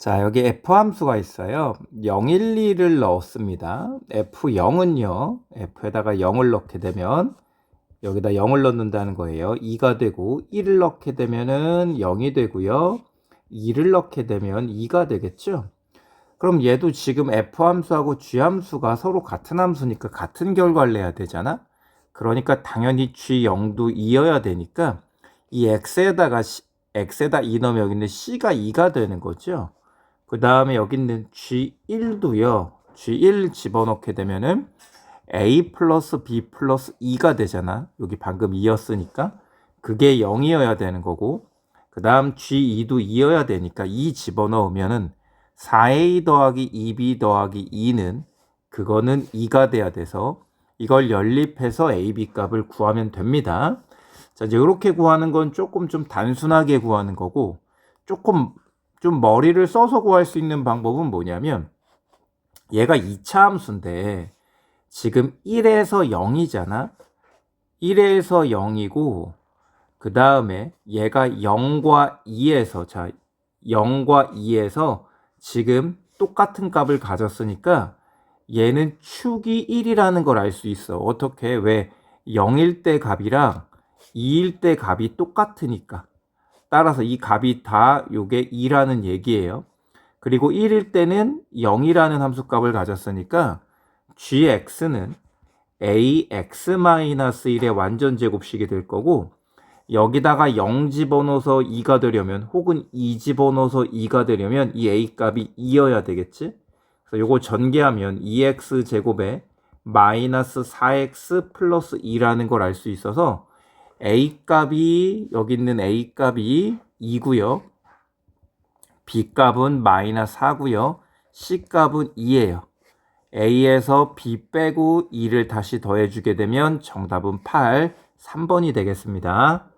자, 여기 f 함수가 있어요. 0, 1, 2를 넣었습니다. f0은요, f에다가 0을 넣게 되면 여기다 0을 넣는다는 거예요. 2가 되고 1을 넣게 되면은 0이 되고요. 2를 넣게 되면 2가 되겠죠. 그럼 얘도 지금 f 함수하고 g 함수가 서로 같은 함수니까 같은 결과를 내야 되잖아. 그러니까 당연히 g0도 2여야 되니까 이 x에다가 시- x에다 2 넣으면 여기 있는 c가 2가 되는 거죠. 그 다음에 여기 있는 G1도요. G1 집어넣게 되면은 A 플러스 B 플러스 2가 되잖아. 여기 방금 2였으니까. 그게 0이어야 되는 거고. 그 다음 G2도 2여야 되니까 2 집어넣으면은 4A 더하기 2B 더하기 2는 그거는 2가 돼야 돼서 이걸 연립해서 AB 값을 구하면 됩니다. 자, 이제 이렇게 구하는 건 조금 좀 단순하게 구하는 거고 조금 좀 머리를 써서 구할 수 있는 방법은 뭐냐면 얘가 2차 함수인데 지금 1에서 0이잖아. 1에서 0이고 그 다음에 얘가 0과 2에서 자 0과 2에서 지금 똑같은 값을 가졌으니까 얘는 축이 1이라는 걸 알 수 있어. 어떻게? 왜 0일 때 값이랑 2일 때 값이 똑같으니까. 따라서 이 값이 다 요게 2라는 얘기예요. 그리고 1일 때는 0이라는 함수값을 가졌으니까 gx는 ax-1의 완전 제곱식이 될 거고 여기다가 0 집어넣어서 2가 되려면 혹은 2 집어넣어서 2가 되려면 이 a 값이 2여야 되겠지? 그래서 요거 전개하면 2x 제곱에 마이너스 4x 플러스 2라는 걸 알 수 있어서 a 값이 여기 있는 a 값이 2고요. b 값은 마이너스 4고요. c 값은 2예요. a에서 b 빼고 2를 다시 더해주게 되면 정답은 8, 3번이 되겠습니다.